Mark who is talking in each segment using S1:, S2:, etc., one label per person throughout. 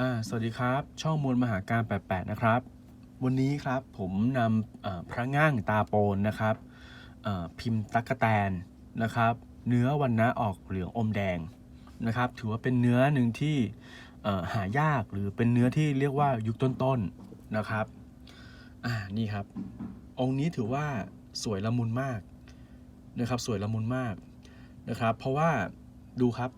S1: อ่าสวัสดีครับ ช่องมูลมหาการ 88 นะครับ วันนี้ครับผมนำพระง่างตาโปนนะครับพิมพ์ตักแตนนะครับ เนื้อวันนะออกเหลืองอมแดงนะครับ ถือว่าเป็นเนื้อหนึ่งที่หายากหรือเป็นเนื้อที่เรียกว่ายุคต้นๆนะครับอ่านี่ครับ องค์นี้ถือว่าสวยละมุนมากนะครับ สวยละมุนมากนะครับ เพราะว่าดูครับ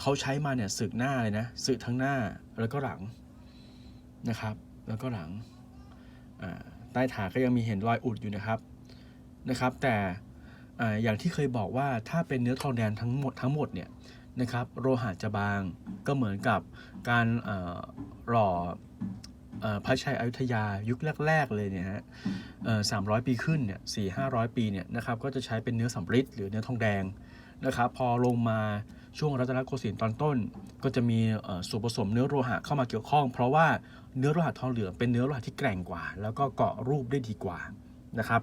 S1: เขาใช้มาเนี่ยสึกหน้าเลยนะสึกทั้งหน้าแล้วก็หลังนะครับ แล้วก็หลังใต้ฐานก็ยังมีเห็นรอยอุดอยู่นะครับนะครับ แต่อย่างที่เคยบอกว่าถ้าเป็นเนื้อทองแดงทั้งหมดทั้งหมดเนี่ยนะครับ โลหะจะบางก็เหมือนกับการหล่ออพระชัยอยุธยายุคแรก ๆ เลยเนี่ยฮะสามร้อยปีขึ้นเนี่ยสี่ห้าร้อยปีเนี่ยนะครับก็จะใช้เป็นเนื้อสำริดหรือเนื้อทองแดง นะครับพอลงมาช่วงรัตนโกสินทร์ตอนต้น ก็จะมีส่วนผสมเนื้อโลหะเข้ามาเกี่ยวข้อง เพราะว่าเนื้อโลหะทองเหลืองเป็นเนื้อโลหะที่แกร่งกว่า แล้วก็เกาะรูปได้ดีกว่านะครับ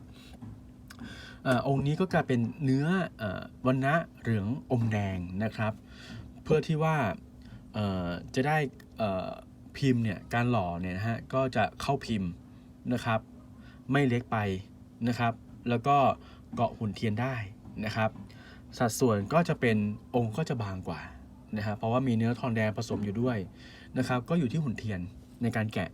S1: องค์นี้ก็กลายเป็นเนื้ออวันนะเหลืองอมแดงนะครับ เพื่อที่ว่าจะได้พิมพ์เนี่ยการหล่อเนี่ยนะฮะก็จะเข้าพิมพ์นะครับ ไม่เล็กไปนะครับ แล้วก็เกาะหุ่นเทียนได้นะครับ สัดส่วนก็จะเป็นองค์ก็จะบางกว่านะครับเพราะว่ามีเนื้อทองแดงผสมอยู่ด้วยนะครับก็อยู่ที่หุ่นเทียนในการแกะ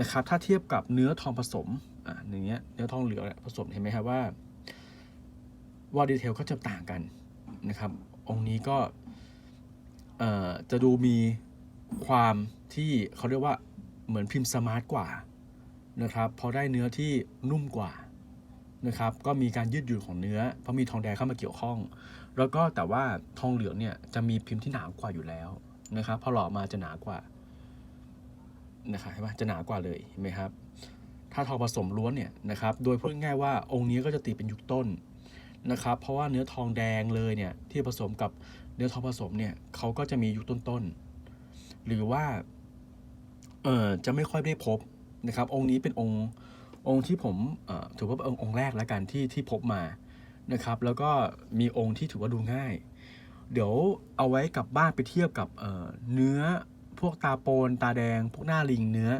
S1: นะครับถ้าเทียบกับเนื้อทองผสมอ่าอย่างเงี้ยเนื้อทองเหลืองผสมเห็นไหมครับว่าว่าดีเทลก็จะต่างกันนะครับ องค์นี้ก็เอ่อจะดูมีความที่เขาเรียกว่าเหมือนพิมพ์สมาร์ทกว่านะครับเพราะได้เนื้อที่นุ่มกว่า นะครับก็มีการยืดหยุ่นของเนื้อ เพราะมีทองแดงเข้ามาเกี่ยวข้อง แล้วก็แต่ว่าทองเหลืองเนี่ยจะมีพิมพ์ที่หนากว่าอยู่แล้วนะครับพอหล่อมาจะหนากว่านะครับเห็นไหมจะหนากว่าเลยเห็นไหมครับ ถ้าทองผสมล้วนเนี่ยนะครับโดยพูดง่ายว่าองค์นี้ก็จะตีเป็นยุคต้นนะครับเพราะว่าเนื้อทองแดงเลยเนี่ยที่ผสมกับเนื้อทองผสมเนี่ยเขาก็จะมียุคต้นๆหรือว่าเออจะไม่ค่อยได้พบนะครับ องค์นี้เป็นองค์ องค์ที่ผมถือว่าเป็นองค์แรกแล้วกันที่ที่พบมานะครับ แล้วก็มีองค์ที่ถือว่าดูง่าย เดี๋ยวเอาไว้กลับบ้านไปเทียบกับเนื้อพวกตาโปนตาแดง พวกหน้าลิงเนื้อ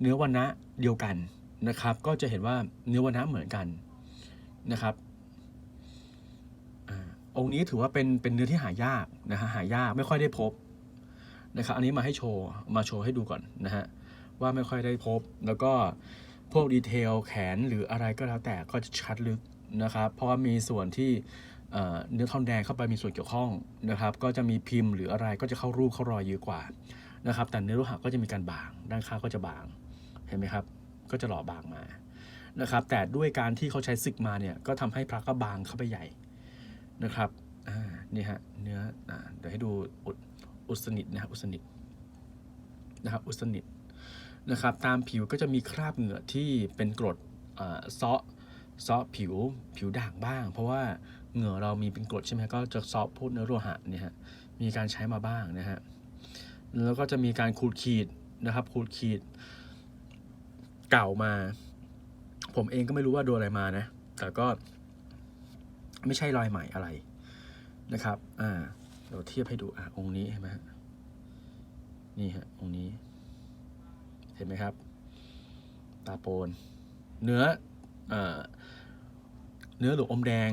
S1: เนื้อวันนะเดียวกันนะครับ ก็จะเห็นว่าเนื้อวันนะเหมือนกันนะครับอาองค์นี้ถือว่าเป็นเป็นเนื้อที่หายากนะฮะหายากไม่ค่อยได้พบนะครับ อันนี้มาให้โชว์มาโชว์ให้ดูก่อนนะฮะว่าไม่ค่อยได้พบแล้วก็ พวกดีเทลแขนหรืออะไรก็แล้วแต่ก็จะชัดลึกนะครับ เพราะว่ามีส่วนที่เนื้อทองแดงเข้าไปมีส่วนเกี่ยวข้องนะครับ ก็จะมีพิมพ์หรืออะไรก็จะเข้ารูปเข้ารอยเยอะกว่านะครับ แต่เนื้อโลหะก็จะมีการบาง ด้านข้างก็จะบาง เห็นไหมครับ ก็จะหล่อบางมานะครับ แต่ด้วยการที่เขาใช้ซึกมาเนี่ยก็ทำให้พระก็บางเข้าไปใหญ่นะครับอ่านี่ฮะเนื้ออเดี๋ยวให้ดูอุดอุสนิทนะครับอุสนิทนะครับอุสนิท นะครับตามผิวก็จะมีคราบเหงื่อที่เป็นกรดเอ่อซาะซาะผิวผิวด่างบ้าง เพราะว่าเหงื่อเรามีเป็นกรดใช่ไหมก็จะซาะพวกเนื้อโลหะเนี่ยฮะมีการใช้มาบ้างนะฮะแล้วก็จะมีการขูดขีดนะครับขูดขีดเก่ามา ผมเองก็ไม่รู้ว่าโดนอะไรมานะ แต่ก็ไม่ใช่รอยใหม่อะไรนะครับ อ่า เดี๋ยวเทียบให้ดู อะองค์นี้เห็นไหมฮะนี่ฮะองค์นี้ เห็นไหมครับ ตาโปน เนื้อเอเนื้อหลืออมแดง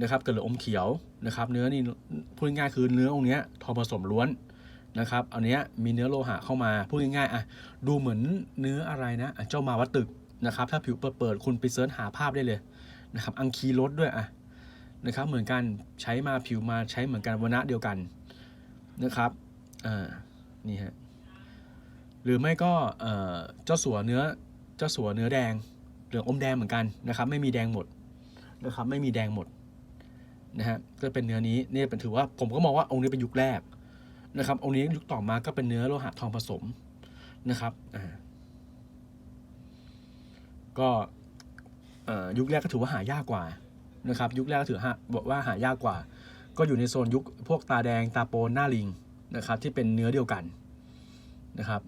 S1: นะครับกับหลืออมเขียวนะครับ เนื้อนี่พูดง่ายๆคือเนื้อองค์เนี้ยทอผสมล้วนนะครับอันเนี้ยมีเนื้อโลหะเข้ามาพูดง่ายๆอะดูเหมือนเนื้ออะไรนะะเจ้ามาวัดตึกนะครับ ถ้าผิวเปิดๆคุณไปเสิร์ชหาภาพได้เลยนะครับ อังคีรถด้วยอะนะครับ เหมือนกันใช้มาผิวมาใช้เหมือนกันวันะเดียวกันนะครับอ่านี่ฮะ หรือไม่ก็เจ้าสัวเนื้อเจ้าสัวเนื้อแดงเหลืองอมแดงเหมือนกันนะครับ ไม่มีแดงหมดนะครับ ไม่มีแดงหมดนะฮะก็เป็นเนื้อนี้เนี่ยเป็นถือว่าผมก็มองว่าองค์นี้เป็นยุคแรกนะครับ องค์นี้ยุคต่อมาก็เป็นเนื้อโลหะทองผสมนะครับอ่าก็ยุคแรกก็ถือว่าหายากกว่านะครับ ยุคแรกก็ถือหาบอกว่าหายากกว่า ก็อยู่ในโซนยุคพวกตาแดงตาโปนหน้าลิงนะครับ ที่เป็นเนื้อเดียวกันนะครับ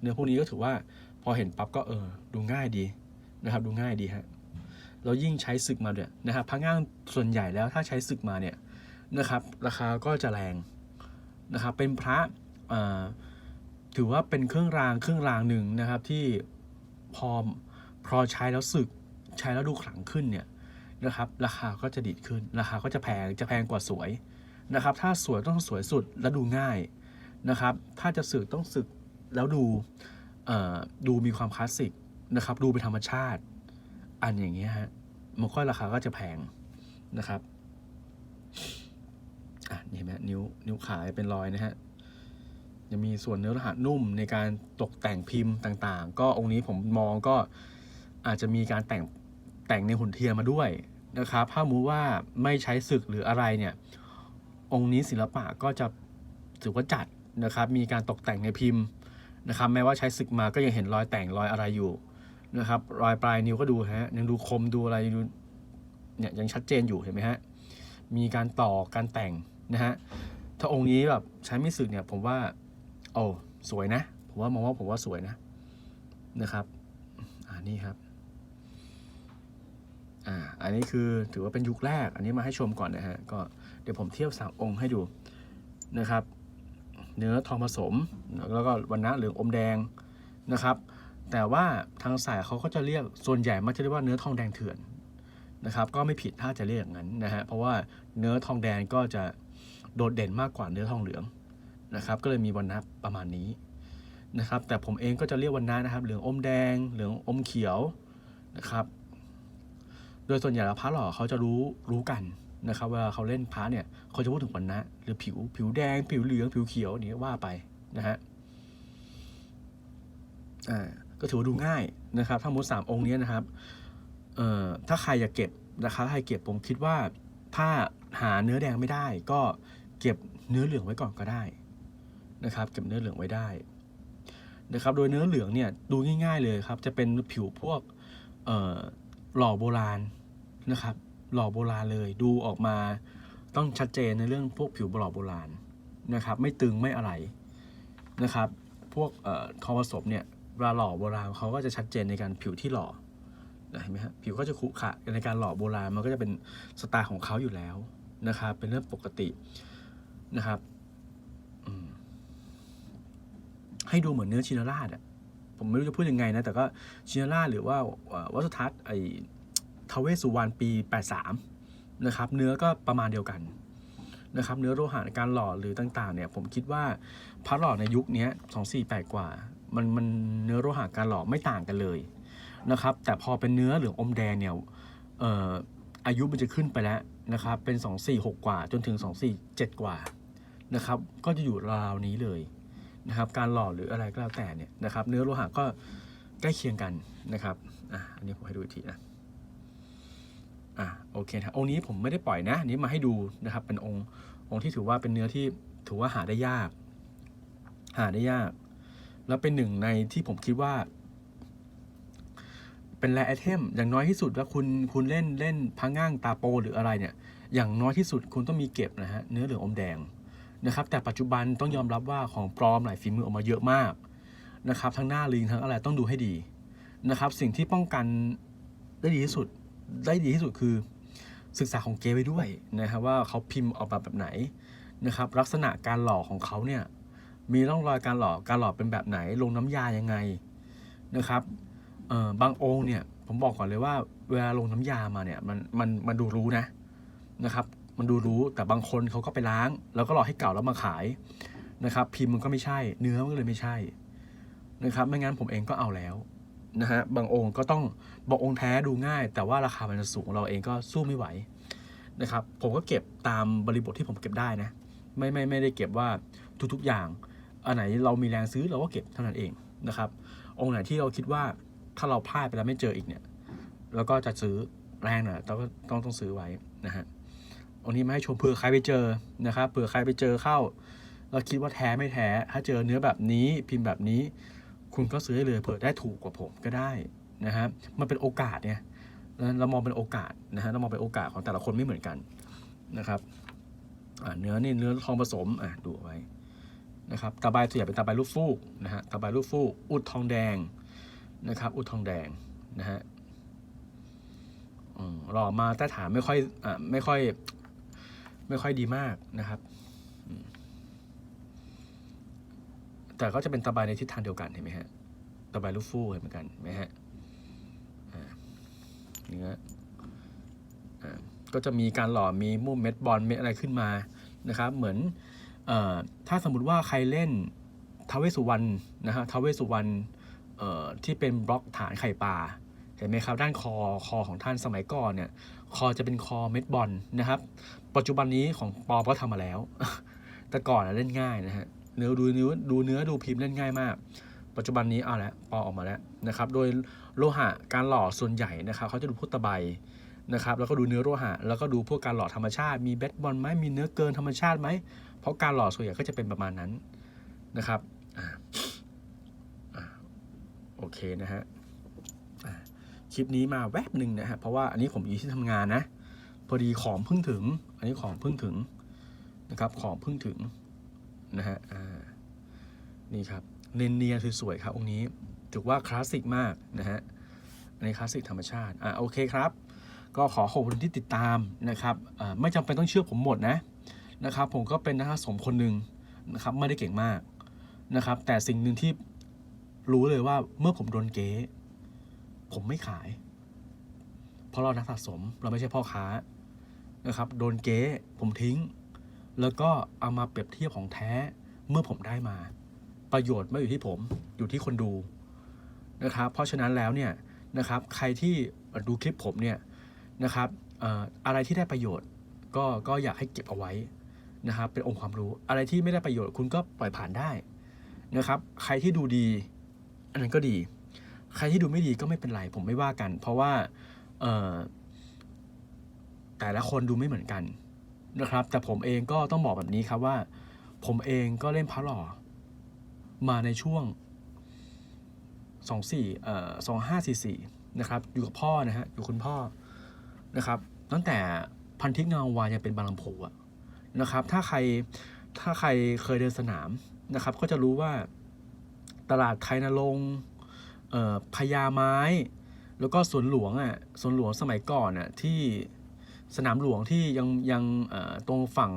S1: เนื้อพวกนี้ก็ถือว่าพอเห็นปั๊บก็เออดูง่ายดีนะครับดูง่ายดีฮะเรายิ่งใช้ศึกมาเนี่ยนะครับพระง่างส่วนใหญ่แล้วถ้าใช้ศึกมาเนี่ยนะครับราคาก็จะแรงนะครับเป็นพระถือว่าเป็นเครื่องรางเครื่องรางหนึ่งนะครับที่พอพอใช้แล้วสึกใช้แล้วดูขลังขึ้นเนี่ยนะครับราคาก็จะดีดขึ้น ราคาก็จะแพงจะแพงกว่าสวยนะครับถ้าสวยต้องสวยสุดและดูง่ายนะครับถ้าจะสึกต้องสึก แล้วดูดูมีความคลาสสิกนะครับ ดูเป็นธรรมชาติ อันอย่างเงี้ยฮะมันก็ราคาก็จะแพงนะครับอะเห็นไหมนิ้วนิ้วขายเป็นรอยนะฮะยังมีส่วนเนื้อโลหะนุ่มในการตกแต่งพิมพ์ต่างๆ ก็องค์นี้ผมมองก็อาจจะมีการแต่งแต่งในหุ่นเทียมมาด้วยนะครับถ้ามูว่าไม่ใช้ศึกหรืออะไรเนี่ย องค์นี้ศิลปะก็จะถือว่าจัดนะครับ มีการตกแต่งในพิมพ์ นะครับแม้ว่าใช้ศึกมาก็ยังเห็นรอยแต่งรอยอะไรอยู่นะครับรอยปลายนิ้วก็ดูฮะยังดูคมดูอะไรดูเนี่ยยังชัดเจนอยู่เห็นไหมฮะมีการต่อการแต่งนะฮะถ้าองค์นี้แบบใช้ไม่สึกเนี่ยผมว่าโอ้สวยนะผมว่ามองว่าผมว่าสวยนะนะครับอ่านี่ครับอ่าอันนี้คือถือว่าเป็นยุคแรก อันนี้มาให้ชมก่อนนะฮะก็เดี๋ยวผมเทียบสามองค์ให้ดูนะครับ เนื้อทองผสม แล้วก็วันนะเหลืองอมแดงนะครับ แต่ว่าทางสายเขาก็จะเรียกส่วนใหญ่มักจะเรียกว่าเนื้อทองแดงเถื่อนนะครับ ก็ไม่ผิดถ้าจะเรียกอย่างนั้นนะฮะเพราะว่าเนื้อทองแดงก็จะโดดเด่นมากกว่าเนื้อทองเหลืองนะครับ ก็เลยมีวันนะประมาณนี้นะครับ แต่ผมเองก็จะเรียกวันนะนะครับ เหลืองอมแดง เหลืองอมเขียวนะครับ โดยส่วนใหญ่แล้วพระหล่อเขาจะรู้รู้กัน นะครับเวลาเขาเล่นพระเนี่ยเขาจะพูดถึงวันนะหรือผิวผิวแดง ผิวเหลือง ผิวเขียวนี่ว่าไปนะฮะอ่าก็ถือว่าดูง่ายนะครับทั้งหมดสามองค์นี้นะครับเอ่อถ้าใครอยากเก็บนะครับถ้าใครเก็บผมคิดว่าถ้าหาเนื้อแดงไม่ได้ ก็เก็บเนื้อเหลืองไว้ก่อนก็ได้นะครับ เก็บเนื้อเหลืองไว้ได้นะครับ โดยเนื้อเหลืองเนี่ยดูง่าย ๆ เลยครับ จะเป็นผิวพวกเอ่อหล่อโบราณนะครับ หล่อโบราณเลย ดูออกมาต้องชัดเจนในเรื่องพวกผิวหล่อโบราณนะครับ ไม่ตึงไม่อะไรนะครับ พวกเอ่อทอผสมเนี่ยเวลาหล่อโบราณเขาก็จะชัดเจนในการผิวที่หล่อเห็นไหมฮะผิวก็จะขรุขระในการหล่อโบราณมันก็จะเป็นสไตล์ของเขาอยู่แล้วนะครับเป็นเรื่องปกตินะครับให้ดูเหมือนเนื้อชินาราดอะผมไม่รู้จะพูดยังไงนะ แต่ก็ชินาราดหรือว่าวัสทัศน์ไอ ทเวสุวรรณปี 83 นะครับ เนื้อก็ประมาณเดียวกันนะครับ เนื้อโลหะในการหล่อหรือต่างๆเนี่ยผมคิดว่าพระหล่อในยุคนี้248กว่า มันมันเนื้อโลหะการหล่อไม่ต่างกันเลยนะครับ แต่พอเป็นเนื้อเหลืองอมแดงเนี่ยเอ่ออายุมันจะขึ้นไปแล้วนะครับ เป็น 246 กว่าจนถึง 247 กว่านะครับ ก็จะอยู่ราวนี้เลยนะครับ การหล่อหรืออะไรก็แล้วแต่เนี่ยนะครับ เนื้อโลหะก็ใกล้เคียงกันนะครับ อะ อันนี้ผมให้ดูอีกทีนะ อะโอเคครับองค์นี้ผมไม่ได้ปล่อยนะนนี้มาให้ดูนะครับ เป็นองค์องค์ที่ถือว่าเป็นเนื้อที่ถือว่าหาได้ยาก หาได้ยาก แล้วเป็นหนึ่งในที่ผมคิดว่า เป็นแรไอเทมอย่างน้อยที่สุดว่าคุณคุณเล่นเล่นพังง่างตาโปหรืออะไรเนี่ย อย่างน้อยที่สุดคุณต้องมีเก็บนะฮะเนื้อเหลืองอมแดงนะครับ แต่ปัจจุบันต้องยอมรับว่าของปลอมหลายฝีมือออกมาเยอะมากนะครับ ทั้งหน้าลิงทั้งอะไรต้องดูให้ดีนะครับ สิ่งที่ป้องกันได้ดีที่สุด ได้ดีที่สุดคือศึกษาของเกไปด้วยนะครับว่าเขาพิมพ์ออกมาแบบไหนนะครับ ลักษณะการหล่อของเขาเนี่ยมีร่องรอยการหล่อการหล่อเป็นแบบไหน ลงน้ำยายังไงนะครับเอ่อบางองค์เนี่ยผมบอกก่อนเลยว่าเวลาลงน้ำยามาเนี่ยมันมันมันดูรู้นะนะครับ มันดูรู้แต่บางคนเขาก็ไปล้าง แล้วก็หล่อให้เก่าแล้วมาขายนะครับ พิมพ์มันก็ไม่ใช่ เนื้อมันก็เลยไม่ใช่นะครับไม่งั้นผมเองก็เอาแล้ว นะฮะบางองค์ก็ต้องบอกองค์แท้ดูง่าย แต่ว่าราคามันจะสูงเราเองก็สู้ไม่ไหวนะครับผมก็เก็บตามบริบทที่ผมเก็บได้นะไม่ไม่ไม่ได้เก็บว่าทุกๆอย่าง อันไหนเรามีแรงซื้อเราก็เก็บเท่านั้นเองนะครับ องค์ไหนที่เราคิดว่าถ้าเราพลาดไปแล้วไม่เจออีกเนี่ยเราก็จะซื้อแรงหน่อยเราก็ต้องต้องซื้อไว้นะฮะองค์นี้มาให้ชมเผื่อใครไปเจอนะครับเผื่อใครไปเจอเข้า เราคิดว่าแท้ไม่แท้ ถ้าเจอเนื้อแบบนี้พิมพ์แบบนี้ คุณก็ซื้อได้เลยเผื่อได้ถูกกว่าผมก็ได้นะฮะมันเป็นโอกาสเนี่ยเรามองเป็นโอกาสนะฮะเรามองเป็นโอกาสของแต่ละคนไม่เหมือนกันนะครับอ่าเนื้อนี่เนื้อทองผสมอะดูเอาไว้นะครับตาใบส่วนใหญ่เป็นตาใบลูกฟูกนะฮะตาใบลูกฟูก อุดทองแดงนะครับอุดทองแดงนะฮะอืมหล่อมาแต่ฐานไม่ค่อยอ่าไม่ค่อย ไม่ค่อยดีมากนะครับอืม แต่ก็จะเป็นตะไบในทิศทางเดียวกันเห็นไหมฮะตะไบลูกฟูกเห็นเหมือนกันไหมฮะอ่าเนื้ออ่าก็จะมีการหล่อมีมุมเม็ดบอลเม็ดอะไรขึ้นมานะครับ เหมือนเออถ้าสมมติว่าใครเล่นทาเวสุวรรณนะฮะทาเวสุวรรณเอ่อที่เป็นบล็อกฐานไข่ปลาเห็นไหมครับ ด้านคอคอของท่านสมัยก่อนเนี่ยคอจะเป็นคอเม็ดบอลนะครับ ปัจจุบันนี้ของปอก็ทำมาแล้ว แต่ก่อนเล่นง่ายนะฮะ เนื้อดูเนื้อดูเนื้อดูพิมพ์เล่นง่ายมาก ปัจจุบันนี้เอาละปอออกมาแล้วนะครับ โดยโลหะการหล่อส่วนใหญ่นะครับเขาจะดูพวกตะไบนะครับแล้วก็ดูเนื้อโลหะ แล้วก็ดูพวกการหล่อธรรมชาติ มีเบสบอลไหมมีเนื้อเกินธรรมชาติไหม เพราะการหล่อส่วนใหญ่ก็จะเป็นประมาณนั้นนะครับออโอเคนะฮะคลิปนี้มาแวบหนึ่งนะฮะเพราะว่าอันนี้ผมอยู่ที่ทำงานนะพอดีของเพิ่งถึง อันนี้ของเพิ่งถึงนะครับของเพิ่งถึง นะฮะอ่านี่ครับเนียนๆสวยๆครับองค์นี้ถือว่าคลาสสิกมากนะฮะในคลาสสิกธรรมชาติอ่าโอเคครับ ก็ขอขอบคุณที่ติดตามนะครับอ่าไม่จำเป็นต้องเชื่อผมหมดนะนะครับ ผมก็เป็นนักสะสมคนหนึ่งนะครับไม่ได้เก่งมากนะครับ แต่สิ่งหนึ่งที่รู้เลยว่าเมื่อผมโดนเก๊ผมไม่ขาย เพราะเรานักสะสมเราไม่ใช่พ่อค้านะครับ โดนเก๊ผมทิ้ง แล้วก็เอามาเปรียบเทียบของแท้เมื่อผมได้มา ประโยชน์ไม่อยู่ที่ผมอยู่ที่คนดูนะครับ เพราะฉะนั้นแล้วเนี่ยนะครับใครที่ดูคลิปผมเนี่ยนะครับอะไรที่ได้ประโยชน์ก็ก็อยากให้เก็บเอาไว้นะครับเป็นองค์ความรู้อะไรที่ไม่ได้ประโยชน์คุณก็ปล่อยผ่านได้นะครับ ใครที่ดูดี อันนั้นก็ดี ใครที่ดูไม่ดีก็ไม่เป็นไรผมไม่ว่ากัน เพราะว่าแต่ละคนดูไม่เหมือนกัน นะครับ แต่ผมเองก็ต้องบอกแบบนี้ครับว่า ผมเองก็เล่นพระหล่อ มาในช่วง24เอ่อ2544นะครับ อยู่กับพ่อนะฮะ อยู่คุณพ่อนะครับ ตั้งแต่พันทิกเงาวานยังเป็นบางลำพูอะนะครับ ถ้าใครถ้าใครเคยเดินสนามนะครับ ก็จะรู้ว่าตลาดไทยนรงพญาไม้ แล้วก็สวนหลวงอะสวนหลวงสมัยก่อนอะที่ สนามหลวงที่ยังยังตรงฝั่ง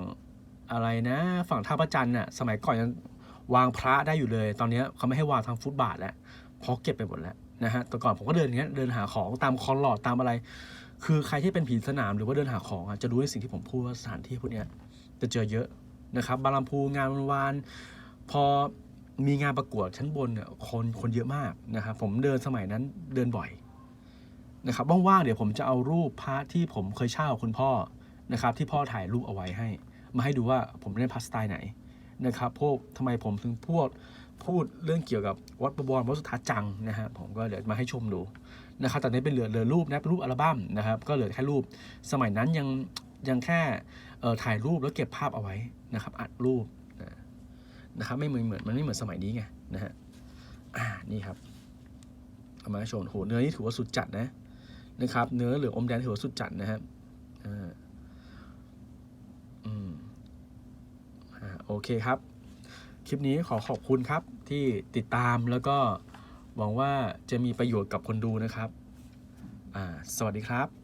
S1: อะไรนะ ฝั่งท่าประจันทร์น่ะสมัยก่อนยังวางพระได้อยู่เลย ตอนนี้เขาไม่ให้วางทางฟุตบาทแล้วเพราะเก็บไปหมดแล้วนะฮะแต่ก่อนผมก็เดินอย่างเงี้ยเดินหาของตามคอนหลอดตามอะไร คือใครที่เป็นผีสนามหรือว่าเดินหาของอะจะรู้ในสิ่งที่ผมพูดว่าสถานที่พวกเนี้ยจะเจอเยอะนะครับ บางลำพูงานวันวานพอมีงานประกวดชั้นบนเนี่ยคนคนเยอะมากนะครับผมเดินสมัยนั้นเดินบ่อย นะครับว่างๆเดี๋ยวผมจะเอารูปพระที่ผมเคยเช่าคุณพ่อนะครับที่พ่อถ่ายรูปเอาไว้ให้ มาให้ดูว่าผมเล่นพระสไตล์ไหนนะครับพวกทำไมผมถึงพูดพูดเรื่องเกี่ยวกับวัดประบวรวัดสุทัศน์จังนะฮะผมก็เดี๋ยวมาให้ชมดูนะครับแต่นี้เป็นเหลือเหลือรูปนะเป็นรูปอัลบั้มนะครับ ก็เหลือแค่รูปสมัยนั้นยังยังแค่ถ่ายรูปแล้วเก็บภาพเอาไว้นะครับอัดรูปนะครับไม่เหมือนเหมือนมันไม่เหมือนสมัยนี้ไงนะฮะอ่านี่ครับเอามาให้ชมโหเนื้อนี่ถือว่าสุดจัดนะ นะครับ เนื้อเหลืองอมแดงถือสุดจัดนะครับอ่าอืมอ่าโอเคครับ คลิปนี้ขอขอบคุณครับที่ติดตามแล้วก็หวังว่าจะมีประโยชน์กับคนดูนะครับ อ่า สวัสดีครับ